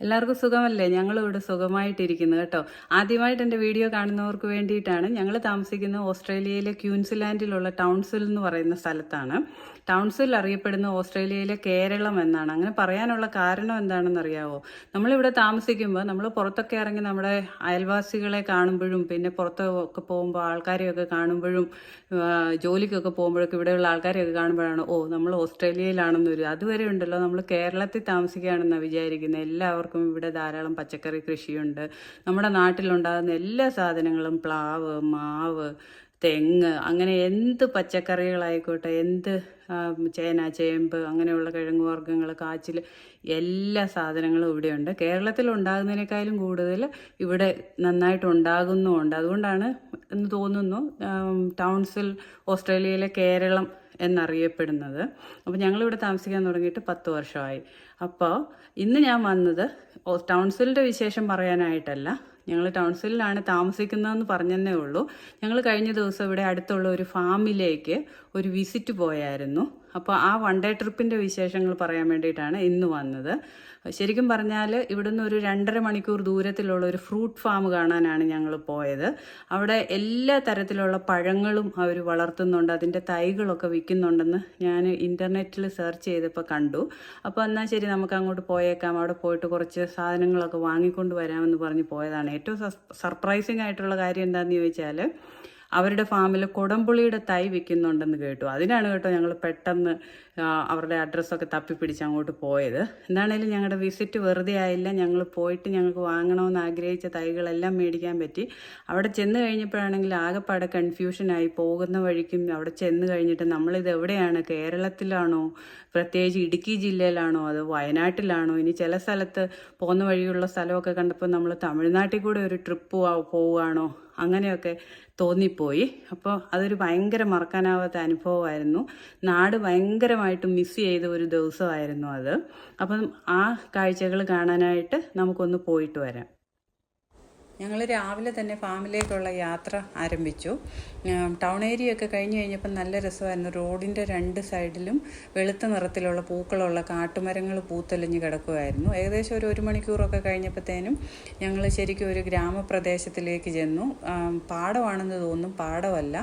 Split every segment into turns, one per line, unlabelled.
എല്ലാവർക്കും സുഖമല്ലേ? ഞങ്ങൾ ഇവിടെ സുഖമായിട്ടിരിക്കുന്നു കേട്ടോ. ആദ്യമായിട്ട് എന്റെ വീഡിയോ കാണുന്നവർക്ക് വേണ്ടിയിട്ടാണ് ഞങ്ങൾ താമസിക്കുന്ന ഓസ്ട്രേലിയയിലെ ക്യൂൻസ്ലാൻഡിലുള്ള ടൗൺസിൽ എന്ന് പറയുന്ന സ്ഥലത്താണ്. ടൗൺസിൽ അറിയപ്പെടുന്ന ഓസ്ട്രേലിയയിലെ കേരളം എന്നാണ്. അങ്ങനെ പറയാനുള്ള കാരണം എന്താണെന്ന് അറിയാവോ നമ്മളിവിടെ താമസിക്കുമ്പോൾ നമ്മൾ പുറത്തൊക്കെ ഇറങ്ങി നമ്മുടെ അയൽവാസികളെ കാണുമ്പോഴും പിന്നെ പുറത്തൊക്കെ പോകുമ്പോൾ ആൾക്കാരെയൊക്കെ കാണുമ്പോഴും ജോലിക്കൊക്കെ പോകുമ്പോഴൊക്കെ ഇവിടെയുള്ള ആൾക്കാരെയൊക്കെ കാണുമ്പോഴാണ് ഓ നമ്മൾ ഓസ്ട്രേലിയയിലാണെന്നൊരു അതുവരെ ഉണ്ടല്ലോ നമ്മൾ കേരളത്തിൽ താമസിക്കുകയാണെന്നാണ് വിചാരിക്കുന്നത്. എല്ലാവർക്കും ഇവിടെ ധാരാളം പച്ചക്കറി കൃഷിയുണ്ട്. നമ്മുടെ നാട്ടിലുണ്ടാകുന്ന എല്ലാ സാധനങ്ങളും പ്ലാവ് മാവ് തെങ്ങ് അങ്ങനെ എന്ത് പച്ചക്കറികളായിക്കോട്ടെ എന്ത് ചേന ചേമ്പ് അങ്ങനെയുള്ള കിഴങ്ങ് വർഗങ്ങൾ കാച്ചിൽ എല്ലാ സാധനങ്ങളും ഇവിടെയുണ്ട്. കേരളത്തിൽ ഉണ്ടാകുന്നതിനേക്കാളും കൂടുതൽ ഇവിടെ നന്നായിട്ട് ഉണ്ടാകുന്നുമുണ്ട്. അതുകൊണ്ടാണ് എന്ന് തോന്നുന്നു ടൗൺസിൽ ഓസ്ട്രേലിയയിലെ കേരളം എന്നറിയപ്പെടുന്നത്. അപ്പോൾ ഞങ്ങളിവിടെ താമസിക്കാൻ തുടങ്ങിയിട്ട് പത്ത് വർഷമായി. അപ്പോൾ ഇന്ന് ഞാൻ വന്നത് ടൗൺസിലിന്റെ വിശേഷം പറയാനായിട്ടല്ല ഞങ്ങൾ ടൗൺസിലാണ് താമസിക്കുന്നതെന്ന് പറഞ്ഞതന്നേ ഉള്ളൂ. ഞങ്ങൾ കഴിഞ്ഞ ദിവസം ഇവിടെ അടുത്തുള്ള ഒരു ഫാമിലേക്ക് ഒരു വിസിറ്റ് പോയായിരുന്നു. അപ്പോൾ ആ വൺ ഡേ ട്രിപ്പിന്റെ വിശേഷങ്ങൾ പറയാൻ വേണ്ടിയിട്ടാണ് ഇന്ന് വന്നത്. ശരിക്കും പറഞ്ഞാൽ ഇവിടുന്ന് ഒരു രണ്ടര മണിക്കൂർ ദൂരത്തിലുള്ള ഒരു ഫ്രൂട്ട് ഫാം കാണാനാണ് ഞങ്ങൾ പോയത്. അവിടെ എല്ലാ തരത്തിലുള്ള പഴങ്ങളും അവർ വളർത്തുന്നുണ്ട് അതിന്റെ തൈകളൊക്കെ വിൽക്കുന്നുണ്ടെന്ന് ഞാൻ ഇന്റർനെറ്റിൽ സെർച്ച് ചെയ്തപ്പോൾ കണ്ടു. അപ്പോൾ എന്നാൽ ശരി നമുക്ക് അങ്ങോട്ട് പോയേക്കാം. അവിടെ പോയിട്ട് കുറച്ച് സാധനങ്ങളൊക്കെ വാങ്ങിക്കൊണ്ട് വരാമെന്ന് പറഞ്ഞ് പോയതാണ്. ഏറ്റവും സർപ്രൈസിങ് ആയിട്ടുള്ള കാര്യം എന്താണെന്ന് ചോദിച്ചാൽ അവരുടെ ഫാമിൽ കുടംപുളിയുടെ തൈ വിൽക്കുന്നുണ്ടെന്ന് കേട്ടു. അതിനാണ് കേട്ടോ ഞങ്ങൾ പെട്ടെന്ന് അവരുടെ അഡ്രസ്സൊക്കെ തപ്പിപ്പിടിച്ച് അങ്ങോട്ട് പോയത്. എന്താണേലും ഞങ്ങളുടെ വിസിറ്റ് വെറുതെ ആയില്ല. ഞങ്ങൾ പോയിട്ട് ഞങ്ങൾക്ക് വാങ്ങണമെന്ന് ആഗ്രഹിച്ച തൈകളെല്ലാം മേടിക്കാൻ പറ്റി. അവിടെ ചെന്ന് കഴിഞ്ഞപ്പോഴാണെങ്കിൽ ആകെപ്പാടെ കൺഫ്യൂഷനായി പോകുന്ന വഴിക്കും അവിടെ ചെന്ന് കഴിഞ്ഞിട്ട് നമ്മളിത് എവിടെയാണ്? കേരളത്തിലാണോ? പ്രത്യേകിച്ച് ഇടുക്കി ജില്ലയിലാണോ? അത് വയനാട്ടിലാണോ? ഇനി ചില സ്ഥലത്ത് പോകുന്ന വഴിയുള്ള സ്ഥലമൊക്കെ കണ്ടപ്പോൾ നമ്മൾ തമിഴ്നാട്ടിൽ കൂടെ ഒരു ട്രിപ്പ് പോവുകയാണോ? അങ്ങനെയൊക്കെ തോന്നിപ്പോയി. അപ്പോൾ അതൊരു ഭയങ്കര മറക്കാനാവാത്ത അനുഭവമായിരുന്നു. നാട് ഭയങ്കരമായിട്ട് മിസ് ചെയ്ത ഒരു ദിവസമായിരുന്നു അത്. അപ്പം ആ കാഴ്ചകൾ കാണാനായിട്ട് നമുക്കൊന്ന് പോയിട്ട് വരാം. ഞങ്ങൾ രാവിലെ തന്നെ ഫാമിലേക്കുള്ള യാത്ര ആരംഭിച്ചു. ടൗൺ ഏരിയ ഒക്കെ കഴിഞ്ഞ് കഴിഞ്ഞപ്പോൾ നല്ല രസമായിരുന്നു. റോഡിന്റെ രണ്ട് സൈഡിലും വെളുത്ത നിറത്തിലുള്ള പൂക്കളുള്ള കാട്ടുമരങ്ങൾ പൂത്തെളിഞ്ഞ് കിടക്കുമായിരുന്നു ഏകദേശം ഒരു ഒരു മണിക്കൂറൊക്കെ കഴിഞ്ഞപ്പോഴത്തേനും ഞങ്ങൾ ശരിക്കും ഒരു ഗ്രാമപ്രദേശത്തിലേക്ക് ചെന്നു. പാടമാണെന്ന് തോന്നും പാടമല്ല.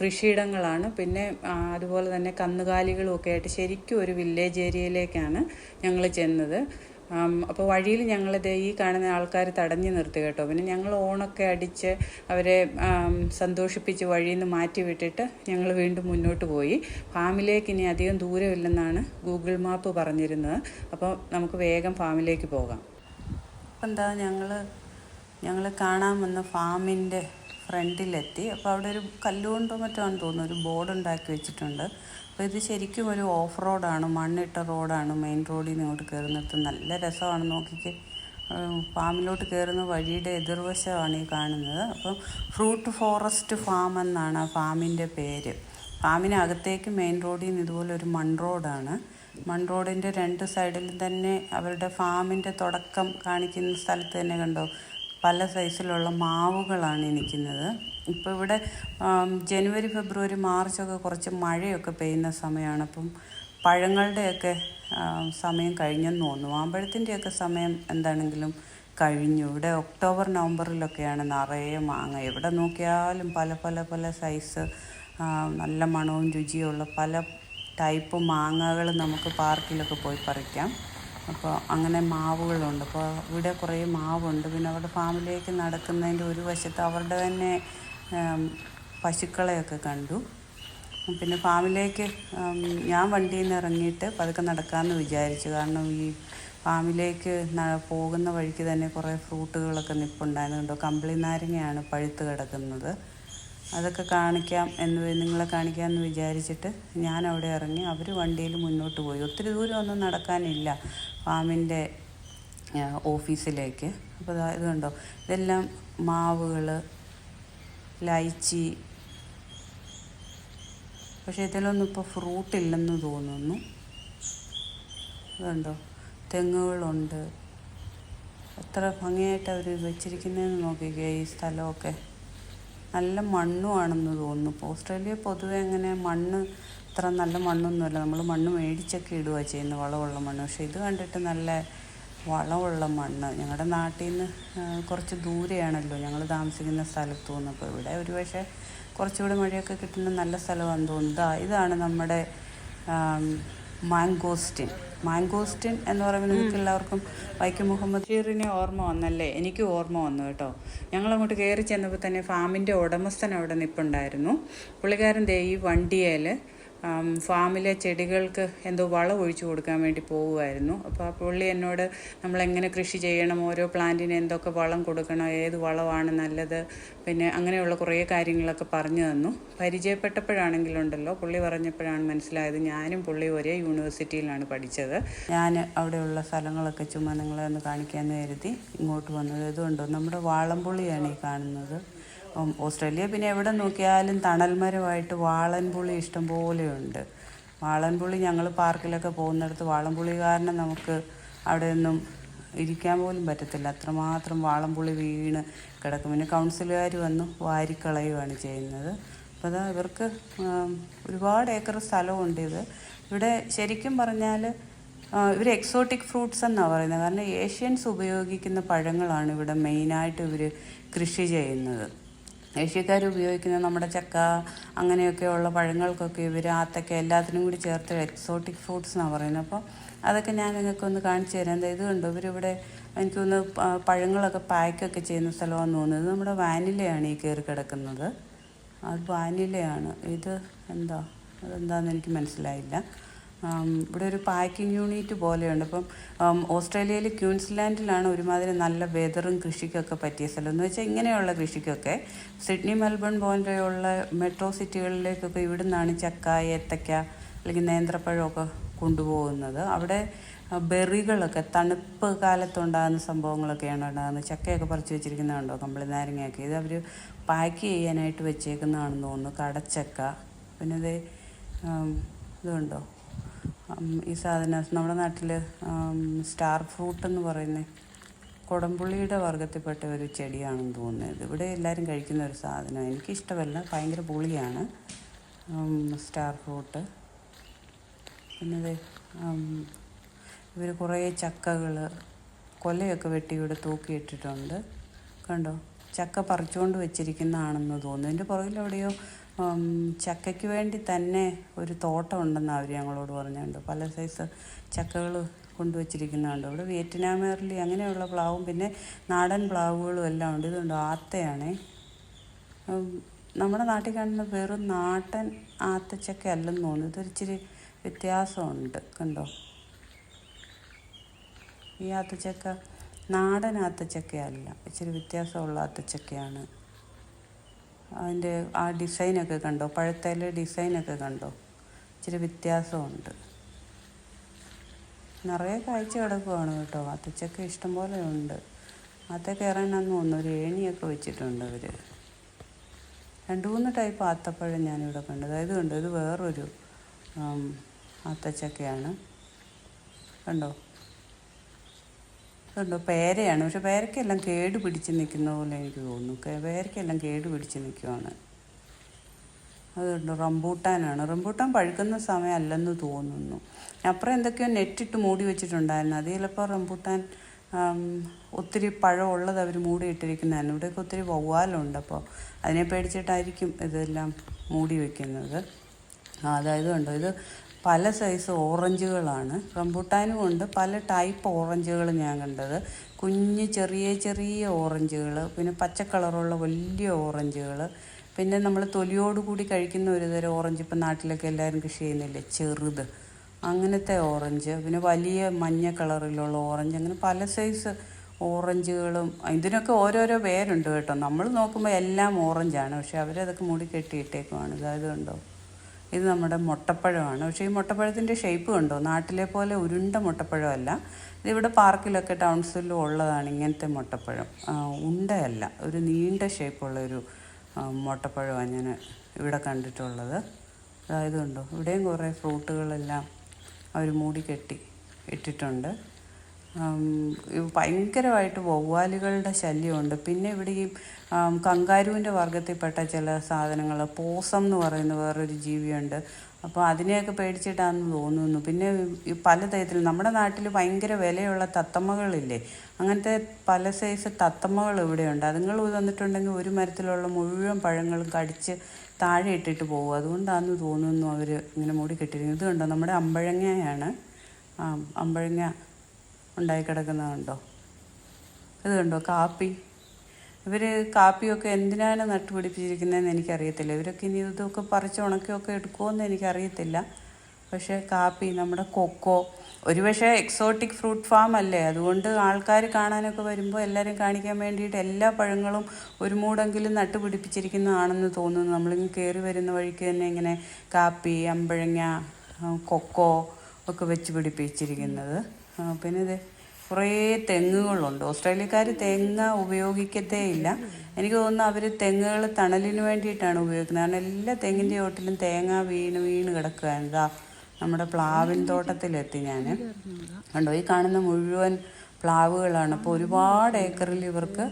കൃഷിയിടങ്ങളാണ്. പിന്നെ അതുപോലെ തന്നെ കന്നുകാലികളും ഒക്കെ ആയിട്ട് ശരിക്കും ഒരു വില്ലേജ് ഏരിയയിലേക്കാണ് ഞങ്ങൾ ചെന്നത്. അപ്പോൾ വഴിയിൽ ഞങ്ങളിത് ഈ കാണുന്ന ആൾക്കാർ തടഞ്ഞു നിർത്തി കേട്ടോ. പിന്നെ ഞങ്ങൾ ഓണൊക്കെ അടിച്ച് അവരെ സന്തോഷിപ്പിച്ച് വഴിയിൽ നിന്ന് മാറ്റി വിട്ടിട്ട് ഞങ്ങൾ വീണ്ടും മുന്നോട്ട് പോയി. ഫാമിലേക്ക് ഇനി അധികം ദൂരമില്ലെന്നാണ് ഗൂഗിൾ മാപ്പ് പറഞ്ഞിരുന്നത്. അപ്പോൾ നമുക്ക് വേഗം ഫാമിലേക്ക് പോകാം. എന്താ ഞങ്ങൾ ഞങ്ങൾ കാണാൻ വന്ന ഫാമിന്റെ ഫ്രണ്ടിലെത്തി. അപ്പോൾ അവിടെ ഒരു കല്ലുകൊണ്ടോ മറ്റോ ആണെന്ന് തോന്നുന്നു. ഒരു ബോർഡ് ഉണ്ടാക്കി വെച്ചിട്ടുണ്ട്. അപ്പോൾ ഇത് ശരിക്കും ഒരു ഓഫ് റോഡാണ് മണ്ണിട്ട റോഡാണ് മെയിൻ റോഡിൽ നിന്ന് ഇങ്ങോട്ട് കയറുന്നിടത്ത് നല്ല രസമാണ് നോക്കിക്ക്. ഫാമിലോട്ട് കയറുന്ന വഴിയുടെ എതിർവശമാണ് ഈ കാണുന്നത്. അപ്പം ഫ്രൂട്ട് ഫോറസ്റ്റ് ഫാം എന്നാണ് ആ ഫാമിന്റെ പേര്. ഫാമിനകത്തേക്ക് മെയിൻ റോഡിൽ നിന്ന് ഇതുപോലെ ഒരു മൺ റോഡാണ്. മൺ റോഡിന്റെ രണ്ട് സൈഡിൽ തന്നെ അവരുടെ ഫാമിന്റെ തുടക്കം കാണിക്കുന്ന സ്ഥലത്ത് തന്നെ കണ്ടോ? പല സൈസിലുള്ള മാവുകളാണ് നിൽക്കുന്നത്. ഇപ്പോൾ ഇവിടെ ജനുവരി ഫെബ്രുവരി മാർച്ചൊക്കെ കുറച്ച് മഴയൊക്കെ പെയ്യുന്ന സമയമാണ്. അപ്പം പഴങ്ങളുടെയൊക്കെ സമയം കഴിഞ്ഞെന്ന് തോന്നുന്നു. മാമ്പഴത്തിന്റെയൊക്കെ സമയം എന്താണെങ്കിലും കഴിഞ്ഞു. ഇവിടെ ഒക്ടോബർ നവംബറിലൊക്കെയാണ് നിറയെ മാങ്ങ. എവിടെ നോക്കിയാലും പല പല പല സൈസ് നല്ല മണവും രുചിയുള്ള പല ടൈപ്പ് മാങ്ങകൾ നമുക്ക് പാർക്കിലൊക്കെ പോയി പറിക്കാം. അപ്പോൾ അങ്ങനെ മാവുകളുണ്ട്. അപ്പോൾ ഇവിടെ കുറേ മാവുണ്ട്. പിന്നെ അവരുടെ ഫാമിലേക്ക് നടക്കുന്നതിന്റെ ഒരു വശത്ത് അവരുടെ തന്നെ പശുക്കളെയൊക്കെ കണ്ടു. പിന്നെ ഫാമിലേക്ക് ഞാൻ വണ്ടിയിൽ നിന്ന് ഇറങ്ങിയിട്ട് പതുക്കെ നടക്കാമെന്ന് വിചാരിച്ചു. കാരണം ഈ ഫാമിലേക്ക് പോകുന്ന വഴിക്ക് തന്നെ കുറേ ഫ്രൂട്ടുകളൊക്കെ നിൽപ്പുണ്ടായിരുന്നു കമ്പിളി നാരങ്ങയാണ് പഴുത്ത് കിടക്കുന്നത്. അതൊക്കെ കാണിക്കാം എന്ന് നിങ്ങളെ കാണിക്കാമെന്ന് വിചാരിച്ചിട്ട് ഞാൻ അവിടെ ഇറങ്ങി അവർ വണ്ടിയിൽ മുന്നോട്ട് പോയി. ഒത്തിരി ദൂരമൊന്നും നടക്കാനില്ല ഫാമിന്റെ ഓഫീസിലേക്ക്. അപ്പോൾ ഇത് കണ്ടോ? ഇതെല്ലാം മാവുകൾ ലൈച്ചി. പക്ഷേ ഇതിലൊന്നും ഇപ്പോൾ ഫ്രൂട്ട് ഇല്ലെന്ന് തോന്നുന്നു. ഇതുണ്ടോ തെങ്ങുകളുണ്ട്. എത്ര ഭംഗിയായിട്ട് അവർ വെച്ചിരിക്കുന്നതെന്ന് നോക്കിക്കേ ഈ സ്ഥലമൊക്കെ. നല്ല മണ്ണുമാണെന്ന് തോന്നുന്നു. ഇപ്പോൾ ഓസ്ട്രേലിയ പൊതുവെ അങ്ങനെ മണ്ണ് അത്ര നല്ല മണ്ണൊന്നുമല്ല. നമ്മൾ മണ്ണ് മേടിച്ചൊക്കെ ഇടുക ചെയ്യുന്നത് വളമുള്ള മണ്ണ്. പക്ഷേ ഇത് കണ്ടിട്ട് നല്ല വളമുള്ള മണ്ണ്. ഞങ്ങളുടെ നാട്ടിൽ നിന്ന് കുറച്ച് ദൂരെയാണല്ലോ ഞങ്ങൾ താമസിക്കുന്ന സ്ഥലത്ത് നിന്ന് അപ്പോൾ ഇവിടെ ഒരു പക്ഷേ കുറച്ചുകൂടി മഴയൊക്കെ കിട്ടുന്ന നല്ല സ്ഥലമാണെന്ന് തോന്നുന്നു. ഇതാണ് നമ്മുടെ മാങ്കോസ്റ്റിൻ. മാംഗോസ്റ്റിൻ എന്ന് പറയുമ്പോൾ നിങ്ങൾക്ക് എല്ലാവർക്കും വൈക്കം മുഹമ്മദ് ഷീറിനെ ഓർമ്മ വന്നല്ലേ? എനിക്ക് ഓർമ്മ വന്നു കേട്ടോ. ഞങ്ങൾ അങ്ങോട്ട് കയറി ചെന്നപ്പോൾ തന്നെ ഫാമിന്റെ ഉടമസ്ഥൻ അവിടെ നിൽപ്പുണ്ടായിരുന്നു പുള്ളിക്കാരൻ ദേ ഈ വണ്ടിയേൽ ഫാമിലെ ചെടികൾക്ക് എന്തോ വളം ഒഴിച്ചു കൊടുക്കാൻ വേണ്ടി പോവുമായിരുന്നു. അപ്പോൾ ആ പുള്ളി എന്നോട് നമ്മളെങ്ങനെ കൃഷി ചെയ്യണം? ഓരോ പ്ലാന്റിന് എന്തൊക്കെ വളം കൊടുക്കണം? ഏത് വളമാണ് നല്ലത്? പിന്നെ അങ്ങനെയുള്ള കുറേ കാര്യങ്ങളൊക്കെ പറഞ്ഞു തന്നു. പരിചയപ്പെട്ടപ്പോഴാണെങ്കിലുണ്ടല്ലോ പുള്ളി പറഞ്ഞപ്പോഴാണ് മനസ്സിലായത് ഞാനും പുള്ളി ഒരേ യൂണിവേഴ്സിറ്റിയിലാണ് പഠിച്ചത്. ഞാൻ അവിടെയുള്ള സ്ഥലങ്ങളൊക്കെ ചുമ്മാ നിങ്ങളെ ഒന്ന് കാണിക്കാമെന്ന് കരുതി ഇങ്ങോട്ട് വന്നത്. ഇതുണ്ടോ? നമ്മുടെ വാളംപുള്ളിയാണ് ഈ കാണുന്നത്. ഓസ്ട്രേലിയ. പിന്നെ എവിടെ നോക്കിയാലും തണൽമരമായിട്ട് വാളൻപുളി ഇഷ്ടംപോലെയുണ്ട് വാളൻപുളി ഞങ്ങൾ പാർക്കിലൊക്കെ പോകുന്നിടത്ത് വാളൻപുളി കാരണം നമുക്ക് അവിടെ നിന്നും ഇരിക്കാൻ പോലും പറ്റത്തില്ല. അത്രമാത്രം വാളംപുളി വീണ് കിടക്കും. പിന്നെ കൗൺസിലുകാർ വന്നു വാരിക്കളയുകയാണ് ചെയ്യുന്നത്. അപ്പോൾ അതാ ഇവർക്ക് ഒരുപാട് ഏക്കർ സ്ഥലമുണ്ട് ഇത്. ഇവിടെ ശരിക്കും പറഞ്ഞാൽ ഇവർ എക്സോട്ടിക് ഫ്രൂട്ട്സ് എന്നാണ് പറയുന്നത്. കാരണം ഏഷ്യൻസ് ഉപയോഗിക്കുന്ന പഴങ്ങളാണ് ഇവിടെ മെയിനായിട്ട് ഇവർ കൃഷി ചെയ്യുന്നത്. ഏഷ്യക്കാർ ഉപയോഗിക്കുന്ന നമ്മുടെ ചക്ക അങ്ങനെയൊക്കെയുള്ള പഴങ്ങൾക്കൊക്കെ ഇവർ ആത്തക്ക എല്ലാത്തിനും കൂടി ചേർത്ത് എക്സോട്ടിക് ഫ്രൂട്ട്സ് എന്നാണ് പറയുന്നത് അപ്പോൾ അതൊക്കെ ഞാൻ നിങ്ങൾക്ക് ഒന്ന് കാണിച്ചു തരാം. ഇത് കണ്ടു? ഇവരിവിടെ എനിക്കൊന്ന് പഴങ്ങളൊക്കെ പാക്കൊക്കെ ചെയ്യുന്ന സ്ഥലമാണെന്ന് തോന്നുന്നത് ഇത് നമ്മുടെ വാനിലയാണ് ഈ കയറി കിടക്കുന്നത്. അത് വാനിലയാണ്. ഇത് എന്താ? അതെന്താണെന്ന് എനിക്ക് മനസ്സിലായില്ല. ഇവിടെ ഒരു പാക്കിംഗ് യൂണിറ്റ് പോലെയുണ്ട്. അപ്പം ഓസ്ട്രേലിയയിൽ ക്യൂൻസ്ലാൻഡിലാണ് ഒരുമാതിരി നല്ല വെതറും കൃഷിക്കൊക്കെ പറ്റിയ സ്ഥലം. എന്ന് വെച്ചാൽ ഇങ്ങനെയുള്ള കൃഷിക്കൊക്കെ. സിഡ്നി മെൽബൺ പോലെയുള്ള മെട്രോ സിറ്റികളിലേക്കൊക്കെ ഇവിടെ നിന്നാണ് ചക്ക ഏത്തക്ക അല്ലെങ്കിൽ നേന്ത്രപ്പഴമൊക്കെ കൊണ്ടുപോകുന്നത്. അവിടെ ബെറികളൊക്കെ തണുപ്പ് കാലത്തുണ്ടാകുന്ന സംഭവങ്ങളൊക്കെയാണ് ഉണ്ടാകുന്നത്. ചക്കയൊക്കെ വെച്ചിരിക്കുന്നത് വെച്ചിരിക്കുന്നതുണ്ടോ കമ്പിളി നാരങ്ങയൊക്കെ. ഇത് അവർ പാക്ക് ചെയ്യാനായിട്ട് വെച്ചേക്കുന്നതാണെന്ന് തോന്നുന്നു. കടച്ചക്ക. പിന്നെ ഇത് ഇതുണ്ടോ? ഈ സാധന നമ്മുടെ നാട്ടിൽ സ്റ്റാർ ഫ്രൂട്ട് എന്ന് പറയുന്നത് കുടംപുള്ളിയുടെ വർഗത്തിൽപ്പെട്ട ഒരു ചെടിയാണെന്ന് തോന്നുന്നത്. ഇവിടെ എല്ലാവരും കഴിക്കുന്ന ഒരു സാധനം. എനിക്കിഷ്ടമല്ല. ഭയങ്കര പുളിയാണ്. സ്റ്റാർ ഫ്രൂട്ട് പിന്നെ ഇവർ കുറേ ചക്കകൾ കൊലയൊക്കെ വെട്ടി ഇവിടെ തൂക്കിയിട്ടിട്ടുണ്ട്. കണ്ടോ? ചക്ക പറിച്ചുകൊണ്ട് വെച്ചിരിക്കുന്നതാണെന്ന് തോന്നുന്നു. എന്റെ പുറകിൽ എവിടെയോ ചക്കയ്ക്ക് വേണ്ടി തന്നെ ഒരു തോട്ടം ഉണ്ടെന്ന് അവർ ഞങ്ങളോട് പറഞ്ഞുണ്ട്. പല സൈസ് ചക്കകൾ കൊണ്ടുവച്ചിരിക്കുന്നുണ്ട് ഇവിടെ വിയറ്റ്നാമേറിലി അങ്ങനെയുള്ള പ്ലാവും പിന്നെ നാടൻ പ്ലാവുകളും എല്ലാം ഉണ്ട്. ഇതുണ്ട് ആത്തയാണേ. നമ്മുടെ നാട്ടിൽ കാണുന്ന വെറും നാടൻ ആത്തച്ചക്ക അല്ലെന്ന് തോന്നുന്നു ഇതൊരിച്ചിരി വ്യത്യാസമുണ്ട് കണ്ടോ? ഈ ആത്തച്ചക്ക നാടൻ ആത്തച്ചക്കയല്ല. ഇച്ചിരി വ്യത്യാസമുള്ള ആത്തച്ചക്കയാണ്. അതിന്റെ ആ ഡിസൈനൊക്കെ കണ്ടോ? പഴത്തേലെ ഡിസൈനൊക്കെ കണ്ടോ? ഇച്ചിരി വ്യത്യാസമുണ്ട്. നിറയെ കാഴ്ച കിടക്കുവാണ് കേട്ടോ. അത്തച്ചക്ക ഇഷ്ടംപോലെ ഉണ്ട്. ആത്ത കയറാനൊന്നും തോന്നുന്നു ഒരു ഏണിയൊക്കെ വെച്ചിട്ടുണ്ട് അവർ രണ്ട് മൂന്ന് ടൈപ്പ് ആത്തപ്പഴം ഞാനിവിടെ കണ്ടു അതായത് കണ്ടു ഇത് വേറൊരു ആത്തച്ചക്കയാണ്. കണ്ടോ? കണ്ടോ പേരയാണ്. പക്ഷെ പേരയ്ക്കെല്ലാം കേട് പിടിച്ച് നിൽക്കുന്ന പോലെ എനിക്ക് തോന്നുന്നു. പേരക്കെല്ലാം കേട് പിടിച്ച് നിൽക്കുവാണ്. അത് കണ്ടോ റംബൂട്ടാനാണ്. റംബൂട്ടാൻ പഴുക്കുന്ന സമയമല്ലെന്ന് തോന്നുന്നു. അപ്പുറം എന്തൊക്കെയോ നെറ്റിട്ട് മൂടി വെച്ചിട്ടുണ്ടായിരുന്നു. അത് ചിലപ്പോൾ റംബൂട്ടാൻ ഒത്തിരി പഴമുള്ളത് അവർ മൂടി ഇട്ടിരിക്കുന്നതാണ് ഇവിടെയൊക്കെ ഒത്തിരി വവ്വാലുണ്ട് അപ്പോൾ അതിനെ പേടിച്ചിട്ടായിരിക്കും ഇതെല്ലാം മൂടി വെക്കുന്നത്. ആ, അതായത് കണ്ടോ? ഇത് പല സൈസ് ഓറഞ്ചുകളാണ്. റംബൂട്ടാനും ഉണ്ട് പല ടൈപ്പ് ഓറഞ്ചുകൾ ഞാൻ കണ്ടത്. കുഞ്ഞ് ചെറിയ ചെറിയ ഓറഞ്ചുകൾ പിന്നെ പച്ച കളറുള്ള വലിയ ഓറഞ്ചുകൾ പിന്നെ നമ്മൾ തൊലിയോട് കൂടി കഴിക്കുന്ന ഒരു തരം ഓറഞ്ച് ഇപ്പം നാട്ടിലൊക്കെ എല്ലാവരും കൃഷി ചെയ്യുന്നില്ലേ? ചെറുത്. അങ്ങനത്തെ ഓറഞ്ച് പിന്നെ വലിയ മഞ്ഞ കളറിലുള്ള ഓറഞ്ച് അങ്ങനെ പല സൈസ് ഓറഞ്ചുകളും ഇതിനൊക്കെ ഓരോരോ പേരുണ്ട് കേട്ടോ. നമ്മൾ നോക്കുമ്പോൾ എല്ലാം ഓറഞ്ചാണ്. പക്ഷെ അവരതൊക്കെ മൂടി കെട്ടിയിട്ടേക്കുവാണ്. ഇതായത് കണ്ടോ? ഇത് നമ്മുടെ മുട്ടപ്പഴമാണ്. പക്ഷേ ഈ മുട്ടപ്പഴത്തിന്റെ ഷേപ്പ് കണ്ടോ? നാട്ടിലെ പോലെ ഉരുണ്ട മുട്ടപ്പഴമല്ല. ഇതിവിടെ പാർക്കിലൊക്കെ ടൗൺസിലും ഉള്ളതാണ് ഇങ്ങനത്തെ മുട്ടപ്പഴം. ഉണ്ടയല്ല. ഒരു നീണ്ട ഷേപ്പുള്ള ഒരു മുട്ടപ്പഴമാണ് ഞാൻ ഇവിടെ കണ്ടിട്ടുള്ളത്. അതായത് കണ്ടോ? ഇവിടെയും കുറേ ഫ്രൂട്ടുകളെല്ലാം അവർ മൂടി കെട്ടി ഇട്ടിട്ടുണ്ട്. ഭയങ്കരമായിട്ട് വവ്വാലുകളുടെ ശല്യമുണ്ട്. പിന്നെ ഇവിടെ ഈ കങ്കാരുവിന്റെ വർഗത്തിൽപ്പെട്ട ചില സാധനങ്ങൾ പോസം എന്ന് പറയുന്ന വേറൊരു ജീവിയുണ്ട്. അപ്പോൾ അതിനെയൊക്കെ പേടിച്ചിട്ടാണെന്ന് തോന്നുന്നു. പിന്നെ പല തരത്തിൽ നമ്മുടെ നാട്ടിൽ ഭയങ്കര വിലയുള്ള തത്തമ്മകളില്ലേ? അങ്ങനത്തെ പല സൈസ് തത്തമ്മകൾ ഇവിടെയുണ്ട്. അതുങ്ങൾ വന്നിട്ടുണ്ടെങ്കിൽ ഒരു മരത്തിലുള്ള മുഴുവൻ പഴങ്ങളും കടിച്ച് താഴെ ഇട്ടിട്ട് പോകും. അതുകൊണ്ടാണെന്ന് തോന്നുന്നു അവർ ഇങ്ങനെ മൂടി കെട്ടിയിരിക്കുന്നത്. കണ്ടോ? നമ്മുടെ അമ്പഴങ്ങയാണ്. അമ്പഴങ്ങ ഉണ്ടായി കിടക്കുന്നത് കണ്ടോ? ഇത് കണ്ടോ? കാപ്പി. ഇവർ കാപ്പിയൊക്കെ എന്തിനാണ് നട്ടുപിടിപ്പിച്ചിരിക്കുന്നതെന്ന് എനിക്കറിയത്തില്ല. ഇവരൊക്കെ ഇനി ഇതൊക്കെ പറിച്ച് ഉണക്കിയൊക്കെ എടുക്കുമെന്ന് എനിക്കറിയത്തില്ല. പക്ഷേ കാപ്പി നമ്മുടെ കൊക്കോ ഒരു പക്ഷേ എക്സോട്ടിക് ഫ്രൂട്ട് ഫാം അല്ലേ? അതുകൊണ്ട് ആൾക്കാർ കാണാനൊക്കെ വരുമ്പോൾ എല്ലാവരും കാണിക്കാൻ വേണ്ടിയിട്ട് എല്ലാ പഴങ്ങളും ഒരു മൂടെങ്കിലും നട്ടുപിടിപ്പിച്ചിരിക്കുന്നതാണെന്ന് തോന്നുന്നു. നമ്മളിങ്ങനെ കയറി വരുന്ന വഴിക്ക് തന്നെ ഇങ്ങനെ കാപ്പി അമ്പഴങ്ങ കൊക്കോ ഒക്കെ വെച്ച് പിടിപ്പിച്ചിരിക്കുന്നത്. പിന്നെ ഇത് കുറേ തെങ്ങുകളുണ്ട്. ഓസ്ട്രേലിയക്കാർ തേങ്ങ ഉപയോഗിക്കത്തേ ഇല്ല എനിക്ക് തോന്നുന്നു അവർ തെങ്ങുകൾ തണലിന് വേണ്ടിയിട്ടാണ് ഉപയോഗിക്കുന്നത്. കാരണം എല്ലാ തെങ്ങിന്റെ ചോട്ടിലും തേങ്ങ വീണ് വീണ് കിടക്കുകയാണ് ഇതാ നമ്മുടെ പ്ലാവിൻ തോട്ടത്തിലെത്തി ഞാൻ കണ്ടോ? ഈ കാണുന്ന മുഴുവൻ പ്ലാവുകളാണ്. അപ്പോൾ ഒരുപാട് ഏക്കറിൽ ഇവർക്ക്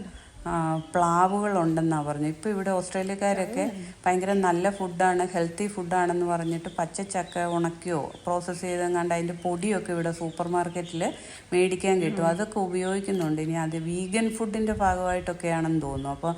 പ്ലാവുകളുണ്ടെന്നാണ് പറഞ്ഞു ഇപ്പോൾ ഇവിടെ ഓസ്ട്രേലിയക്കാരൊക്കെ ഭയങ്കര നല്ല ഫുഡാണ് ഹെൽത്തി ഫുഡാണെന്ന് പറഞ്ഞിട്ട് പച്ചച്ചക്ക ഉണക്കിയോ പ്രോസസ്സ് ചെയ്തെങ്ങാണ്ട് അതിന്റെ പൊടിയൊക്കെ ഇവിടെ സൂപ്പർ മാർക്കറ്റിൽ മേടിക്കാൻ കിട്ടും. അതൊക്കെ ഉപയോഗിക്കുന്നുണ്ട്. ഇനി അത് വീഗൻ ഫുഡിന്റെ ഭാഗമായിട്ടൊക്കെയാണെന്ന് തോന്നുന്നു. അപ്പോൾ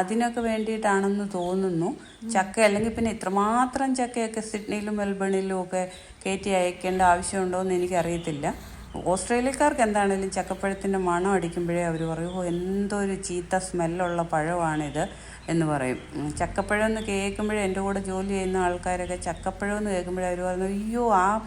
അതിനൊക്കെ വേണ്ടിയിട്ടാണെന്ന് തോന്നുന്നു. ചക്ക അല്ലെങ്കിൽ പിന്നെ ഇത്രമാത്രം ചക്കയൊക്കെ സിഡ്നിയിലും മെൽബണിലും ഒക്കെ കയറ്റി അയക്കേണ്ട ആവശ്യമുണ്ടോ എന്ന് എനിക്കറിയത്തില്ല. ഓസ്ട്രേലിയക്കാർക്ക് എന്താണേലും ചക്കപ്പഴത്തിന്റെ മണം അടിക്കുമ്പോഴേ അവർ പറയും ഓ എന്തോ ഒരു ചീത്ത സ്മെല്ലുള്ള പഴമാണിത്. എന്ന് പറയും. ചക്കപ്പഴം എന്ന് കേൾക്കുമ്പോഴേ എന്റെ കൂടെ ജോലി ചെയ്യുന്ന ആൾക്കാരൊക്കെ ചക്കപ്പഴം എന്ന് കേൾക്കുമ്പോഴേ അവർ പറഞ്ഞു അയ്യോ ആ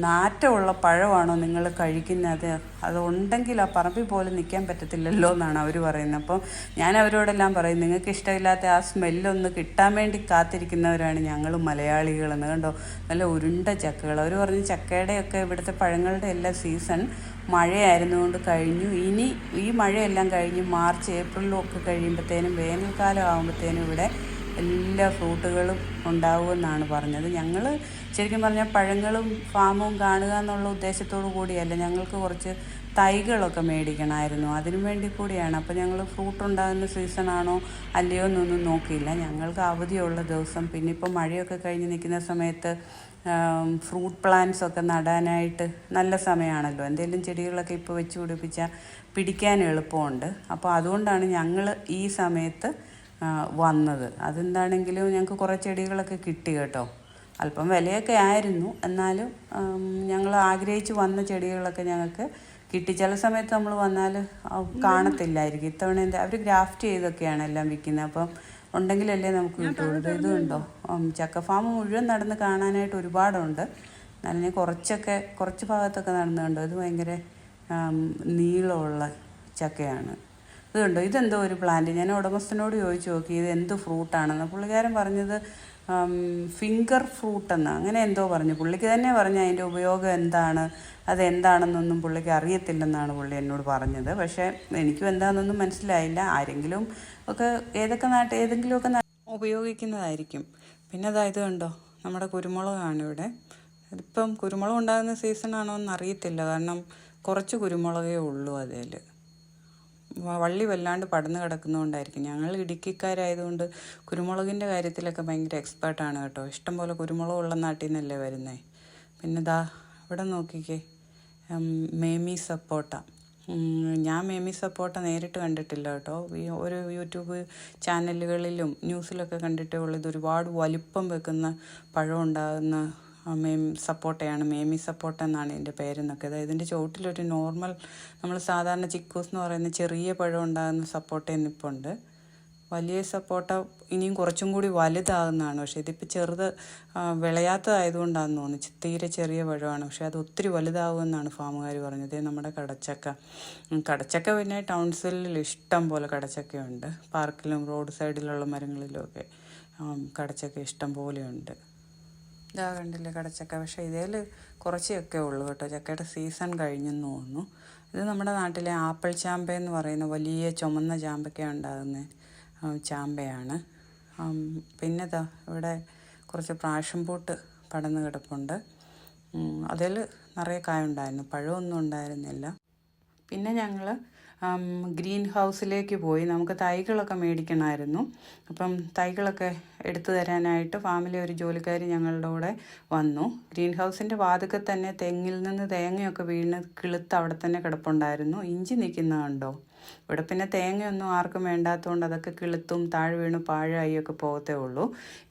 നാറ്റമുള്ള പഴമാണോ നിങ്ങൾ കഴിക്കുന്നത്? അതുണ്ടെങ്കിൽ ആ പറമ്പിൽ പോലും നിൽക്കാൻ പറ്റത്തില്ലല്ലോ എന്നാണ് അവർ പറയുന്നത്. അപ്പോൾ ഞാൻ അവരോടെല്ലാം പറയും നിങ്ങൾക്ക് ഇഷ്ടമില്ലാത്ത ആ സ്മെല്ലൊന്ന് കിട്ടാൻ വേണ്ടി കാത്തിരിക്കുന്നവരാണ് ഞങ്ങൾ മലയാളികളെന്ന്. കണ്ടോ നല്ല ഉരുണ്ട ചക്കകൾ. അവർ പറഞ്ഞു ചക്കയുടെയൊക്കെ ഇവിടുത്തെ പഴങ്ങളുടെ എല്ലാ സീസൺ മഴയായിരുന്നുകൊണ്ട് കഴിഞ്ഞു. ഇനി ഈ മഴയെല്ലാം കഴിഞ്ഞ് മാർച്ച് ഏപ്രിലും ഒക്കെ കഴിയുമ്പോഴത്തേനും വേനൽക്കാലം ആകുമ്പോഴത്തേനും ഇവിടെ എല്ലാ ഫ്രൂട്ടുകളും ഉണ്ടാവുമെന്നാണ് പറഞ്ഞത്. ഞങ്ങൾ ശരിക്കും പറഞ്ഞാൽ പഴങ്ങളും ഫാമും കാണുക എന്നുള്ള ഉദ്ദേശത്തോടു കൂടിയല്ല. ഞങ്ങൾക്ക് കുറച്ച് തൈകളൊക്കെ മേടിക്കണമായിരുന്നു. അതിനു വേണ്ടി കൂടിയാണ്. അപ്പോൾ ഞങ്ങൾ ഫ്രൂട്ട് ഉണ്ടാകുന്ന സീസണാണോ അല്ലയോ എന്നൊന്നും നോക്കിയില്ല. ഞങ്ങൾക്ക് അവധിയുള്ള ദിവസം പിന്നെ ഇപ്പോൾ മഴയൊക്കെ കഴിഞ്ഞ് നിൽക്കുന്ന സമയത്ത് ഫ്രൂട്ട് പ്ലാന്റ്സ് ഒക്കെ നടാനായിട്ട് നല്ല സമയമാണല്ലോ എന്തെങ്കിലും ചെടികളൊക്കെ ഇപ്പോൾ വെച്ച് പിടിപ്പിച്ചാൽ പിടിക്കാൻ എളുപ്പമുണ്ട്. അപ്പോൾ അതുകൊണ്ടാണ് ഞങ്ങൾ ഈ സമയത്ത് വന്നത്. അതെന്താണെങ്കിലും ഞങ്ങൾക്ക് കുറേ ചെടികളൊക്കെ കിട്ടി കേട്ടോ. അല്പം വിലയൊക്കെ ആയിരുന്നു. എന്നാലും ഞങ്ങൾ ആഗ്രഹിച്ച് വന്ന ചെടികളൊക്കെ ഞങ്ങൾക്ക് കിട്ടി. ചില സമയത്ത് നമ്മൾ വന്നാൽ കാണത്തില്ലായിരിക്കും. ഇത്തവണ എന്താ അവർ ഗ്രാഫ്റ്റ് ചെയ്തൊക്കെയാണ് എല്ലാം വിൽക്കുന്നത് അപ്പം ഉണ്ടെങ്കിലല്ലേ നമുക്ക് കിട്ടുള്ളൂ. ഇത് ഇതുണ്ടോ? ചക്ക ഫാം മുഴുവൻ നടന്ന് കാണാനായിട്ട് ഒരുപാടുണ്ട്. ഞാൻ കുറച്ചൊക്കെ കുറച്ച് ഭാഗത്തൊക്കെ നടന്നു കണ്ടോ? ഇത് ഭയങ്കര നീളമുള്ള ചക്കയാണ്. ഇതുണ്ടോ ഇതെന്തോ ഒരു പ്ലാന്റ് ഞാൻ ഉടമസ്ഥനോട് ചോദിച്ചു നോക്കി ഇത് എന്ത് ഫ്രൂട്ടാണെന്ന് പുള്ളിക്കാരൻ പറഞ്ഞത് ഫിംഗർ ഫ്രൂട്ട് എന്ന്. അങ്ങനെ എന്തോ പറഞ്ഞു. പുള്ളിക്ക് തന്നെ പറഞ്ഞു അതിന്റെ ഉപയോഗം എന്താണ്? അത് എന്താണെന്നൊന്നും പുള്ളിക്ക് അറിയത്തില്ലെന്നാണ് പുള്ളി എന്നോട് പറഞ്ഞത്. പക്ഷേ എനിക്കും എന്താണെന്നൊന്നും മനസ്സിലായില്ല. ആരെങ്കിലും ഒക്കെ ഏതൊക്കെ നാട്ട് ഏതെങ്കിലുമൊക്കെ ഉപയോഗിക്കുന്നതായിരിക്കും. പിന്നെ അതായത് കണ്ടോ? നമ്മുടെ കുരുമുളകാണ് ഇവിടെ. ഇതിപ്പം കുരുമുളക് ഉണ്ടാകുന്ന സീസണാണോ എന്ന് അറിയത്തില്ല. കാരണം കുറച്ച് കുരുമുളകേ ഉള്ളൂ അതിൽ. വള്ളി വല്ലാണ്ട് പടന്ന് കിടക്കുന്നതുകൊണ്ടായിരിക്കും. ഞങ്ങൾ ഇടുക്കിക്കാരായതുകൊണ്ട് കുരുമുളകിന്റെ കാര്യത്തിലൊക്കെ ഭയങ്കര എക്സ്പേർട്ടാണ് കേട്ടോ. ഇഷ്ടംപോലെ കുരുമുളക് ഉള്ള നാട്ടിൽ നിന്നല്ലേ വരുന്നത് പിന്നെ ദാ ഇവിടെ നോക്കിക്കേ. മേമി സപ്പോട്ട. ഞാൻ മേമി സപ്പോട്ട നേരിട്ട് കണ്ടിട്ടില്ല കേട്ടോ. ഒരു യൂട്യൂബ് ചാനലുകളിലും ന്യൂസിലൊക്കെ കണ്ടിട്ടേ ഉള്ളൂ. ഇത് ഒരുപാട് വലിപ്പം വെക്കുന്ന പഴം ഉണ്ടാകുന്ന മേം സപ്പോട്ടയാണ്. മേമി സപ്പോട്ട എന്നാണ് ഇതിന്റെ പേരെന്നൊക്കെ. അതായത് ഇതിന്റെ ചുവട്ടിലൊരു നോർമൽ നമ്മൾ സാധാരണ ചിക്കൂസ് എന്ന് പറയുന്ന ചെറിയ പഴം ഉണ്ടാകുന്ന സപ്പോട്ട എന്നിപ്പുണ്ട് വലിയ സപ്പോട്ട ഇനിയും കുറച്ചും കൂടി വലുതാകുന്നതാണ്. പക്ഷേ ഇതിപ്പോൾ ചെറുത് വിളയാത്തതായതുകൊണ്ടാണെന്ന് തോന്നുന്നു. തീരെ ചെറിയ പഴമാണ്. പക്ഷേ അത് ഒത്തിരി വലുതാകുമെന്നാണ് ഫാമുകാർ പറഞ്ഞത്. നമ്മുടെ കടച്ചക്ക. കടച്ചക്ക പിന്നെ ടൗൺസിലിൽ ഇഷ്ടം പോലെ കടച്ചക്കയുണ്ട്. പാർക്കിലും റോഡ് സൈഡിലുള്ള മരങ്ങളിലുമൊക്കെ കടച്ചക്ക ഇഷ്ടം പോലെയുണ്ട്. ഇതാ കണ്ടില്ലേ കടച്ചക്ക. പക്ഷേ ഇതിൽ കുറച്ചൊക്കെ ഉള്ളൂ കേട്ടോ. ചക്കയുടെ സീസൺ കഴിഞ്ഞെന്ന് തോന്നുന്നു. ഇത് നമ്മുടെ നാട്ടിലെ ആപ്പിൾ ചാമ്പ എന്ന് പറയുന്ന വലിയ ചുമന്ന ചാമ്പയ്ക്ക ഉണ്ടാകുന്ന ആ, ചാമ്പയാണ്. പിന്നെ ദാ ഇവിടെ കുറച്ച് പ്രാഷൻ പൂട്ട് പടന്ന് കിടപ്പുണ്ട്. അതിൽ നിറയെ കായ ഉണ്ടായിരുന്നു. പഴമൊന്നും ഉണ്ടായിരുന്നില്ല. പിന്നെ ഞങ്ങൾ ഗ്രീൻ ഹൗസിലേക്ക് പോയി. നമുക്ക് തൈകളൊക്കെ മേടിക്കണമായിരുന്നു. അപ്പം തൈകളൊക്കെ എടുത്തു തരാനായിട്ട് ഫാമിലി ഒരു ജോലിക്കാരി ഞങ്ങളുടെ കൂടെ വന്നു. ഗ്രീൻ ഹൗസിന്റെ വാതുക്കെ തന്നെ തെങ്ങിൽ നിന്ന് തേങ്ങയൊക്കെ വീണ് കിളുത്ത് അവിടെ തന്നെ കിടപ്പുണ്ടായിരുന്നു. ഇഞ്ചി നിൽക്കുന്ന കണ്ടോ? ഇവിടെ പിന്നെ തേങ്ങയൊന്നും ആർക്കും വേണ്ടാത്തതുകൊണ്ട് അതൊക്കെ കിളുത്തും താഴെ വീണ് പാഴായി ഒക്കെ പോകത്തേ ഉള്ളൂ.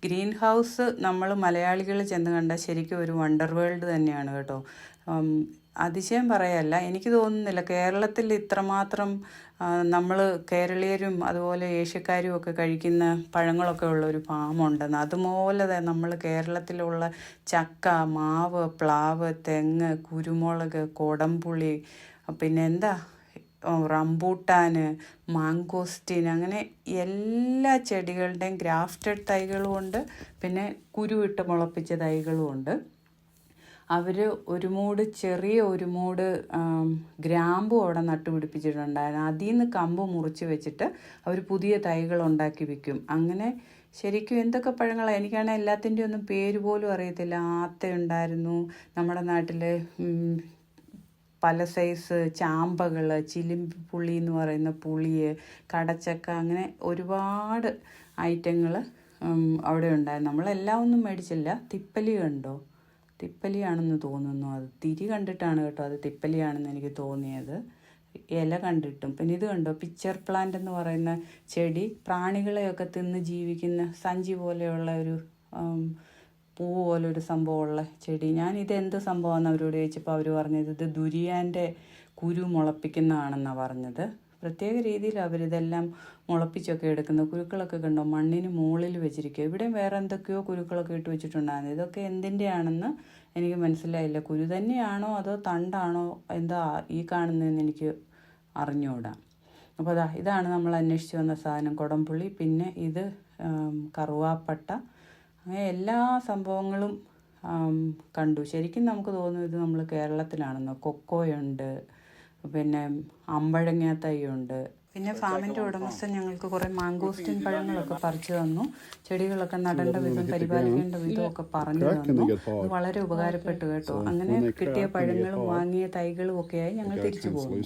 ഗ്രീൻ ഹൗസ് നമ്മൾ മലയാളികൾ ചെന്ന് കണ്ട ശരിക്കും ഒരു വണ്ടർ വേൾഡ് തന്നെയാണ് കേട്ടോ. അതിശയം പറയല്ല. എനിക്ക് തോന്നുന്നില്ല കേരളത്തിൽ ഇത്രമാത്രം നമ്മൾ കേരളീയരും അതുപോലെ ഏഷ്യക്കാരും ഒക്കെ കഴിക്കുന്ന പഴങ്ങളൊക്കെ ഉള്ള ഒരു ഫാമുണ്ടെന്ന് അതുപോലെ തന്നെ നമ്മൾ കേരളത്തിലുള്ള ചക്ക മാവ് പ്ലാവ് തെങ്ങ് കുരുമുളക് കൊടംപുളി പിന്നെ എന്താ? റംബൂട്ടാന് മാങ്കോസ്റ്റിൻ അങ്ങനെ എല്ലാ ചെടികളുടെയും ഗ്രാഫ്റ്റഡ് തൈകളും ഉണ്ട്. പിന്നെ കുരുവിട്ട് മുളപ്പിച്ച തൈകളും ഉണ്ട്. അവർ ഒരു മൂട് ചെറിയ ഒരു മൂട് ഗ്രാമ്പും അവിടെ നട്ടുപിടിപ്പിച്ചിട്ടുണ്ടായിരുന്നു അതിൽ നിന്ന് കമ്പ് മുറിച്ച് വെച്ചിട്ട് അവർ പുതിയ തൈകൾ ഉണ്ടാക്കി വിൽക്കും അങ്ങനെ ശരിക്കും എന്തൊക്കെ പഴങ്ങളാണ് എനിക്കാണെങ്കിൽ എല്ലാത്തിന്റെയും ഒന്നും പേര് പോലും അറിയത്തില്ല. ആത്ത ഉണ്ടായിരുന്നു. നമ്മുടെ നാട്ടിൽ പല സൈസ് ചാമ്പകൾ ചിലിമ്പി പുളി എന്ന് പറയുന്ന പുളി കടച്ചക്ക അങ്ങനെ ഒരുപാട് ഐറ്റങ്ങൾ അവിടെ ഉണ്ടായിരുന്നു. നമ്മളെല്ലാം ഒന്നും മേടിച്ചില്ല. തിപ്പലി കണ്ടോ? തിപ്പലിയാണെന്ന് തോന്നുന്നു അത്. തിരി കണ്ടിട്ടാണ് കേട്ടോ അത് തിപ്പലിയാണെന്ന് എനിക്ക് തോന്നിയത്. ഇല കണ്ടിട്ടും. പിന്നെ ഇത് കണ്ടോ? പിക്ചർ പ്ലാന്റ് എന്ന് പറയുന്ന ചെടി പ്രാണികളെയൊക്കെ തിന്ന് ജീവിക്കുന്ന സഞ്ചി പോലെയുള്ള ഒരു പൂ പോലൊരു സംഭവമുള്ള ചെടി. ഞാൻ ഇത് എന്ത് സംഭവമാണെന്ന് അവരോട് ചോദിച്ചപ്പോൾ അവർ പറഞ്ഞത് ഇത് ദുരിയാന്റെ കുരു മുളപ്പിക്കുന്നതാണെന്നാണ് പറഞ്ഞത്. പ്രത്യേക രീതിയിൽ അവരിതെല്ലാം മുളപ്പിച്ചൊക്കെ എടുക്കുന്ന. കുരുക്കളൊക്കെ കണ്ടോ? മണ്ണിന് മുകളിൽ വെച്ചിരിക്കുക ഇവിടെയും വേറെ എന്തൊക്കെയോ കുരുക്കളൊക്കെ ഇട്ട് വെച്ചിട്ടുണ്ടായിരുന്നു. ഇതൊക്കെ എന്തിന്റെയാണെന്ന് എനിക്ക് മനസ്സിലായില്ല. കുരു തന്നെയാണോ അതോ തണ്ടാണോ? എന്താ ഈ കാണുന്നതെന്ന് എനിക്ക് അറിഞ്ഞുകൂടാ. അപ്പോൾ അതാ ഇതാണ് നമ്മൾ അന്വേഷിച്ച് വന്ന സാധനം. കുടംപുള്ളി പിന്നെ ഇത് കറുവാപ്പട്ട അങ്ങനെ എല്ലാ സംഭവങ്ങളും കണ്ടു. ശരിക്കും നമുക്ക് തോന്നുന്നു ഇത് നമ്മൾ കേരളത്തിലാണെന്ന്. കൊക്കോയുണ്ട് പിന്നെ അമ്പഴങ്ങ തൈയുണ്ട് പിന്നെ ഫാമിന്റെ ഉടമസ്ഥൻ ഞങ്ങൾക്ക് കുറേ മാംഗോസ്റ്റിൻ പഴങ്ങളൊക്കെ പറിച്ചു തന്നു. ചെടികളൊക്കെ നടേണ്ട വിധം പരിപാലിക്കേണ്ട വിധം ഒക്കെ പറഞ്ഞു തന്നു. വളരെ ഉപകാരപ്പെട്ടു കേട്ടോ. അങ്ങനെ കിട്ടിയ പഴങ്ങളും വാങ്ങിയ തൈകളും ഒക്കെയായി ഞങ്ങൾ തിരിച്ചു പോകും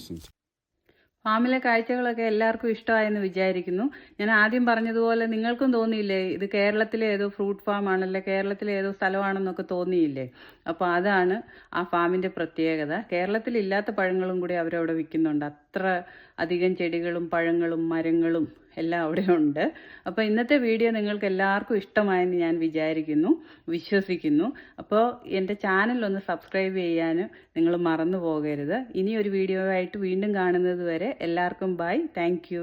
ഫാമിലെ കാഴ്ചകളൊക്കെ എല്ലാവർക്കും ഇഷ്ടമായെന്ന് വിചാരിക്കുന്നു. ഞാൻ ആദ്യം പറഞ്ഞതുപോലെ നിങ്ങൾക്കും തോന്നിയില്ലേ ഇത് കേരളത്തിലെ ഏതോ ഫ്രൂട്ട് ആണല്ലേ കേരളത്തിലെ ഏതോ സ്ഥലമാണെന്നൊക്കെ തോന്നിയില്ലേ? അപ്പോൾ അതാണ് ആ ഫാമിന്റെ പ്രത്യേകത. കേരളത്തിൽ ഇല്ലാത്ത പഴങ്ങളും കൂടി അവരവിടെ വിൽക്കുന്നുണ്ട്. അത്ര അധികം ചെടികളും പഴങ്ങളും മരങ്ങളും എല്ലാം അവിടെ ഉണ്ട്. അപ്പോൾ ഇന്നത്തെ വീഡിയോ നിങ്ങൾക്ക് എല്ലാവർക്കും ഇഷ്ടമായെന്ന് ഞാൻ വിചാരിക്കുന്നു വിശ്വസിക്കുന്നു. അപ്പോൾ എന്റെ ചാനൽ ഒന്ന് സബ്സ്ക്രൈബ് ചെയ്യാനും നിങ്ങൾ മറന്നു പോകരുത്. ഇനി ഒരു വീഡിയോ ആയിട്ട് വീണ്ടും കാണുന്നത് വരെ എല്ലാവർക്കും ബൈ താങ്ക്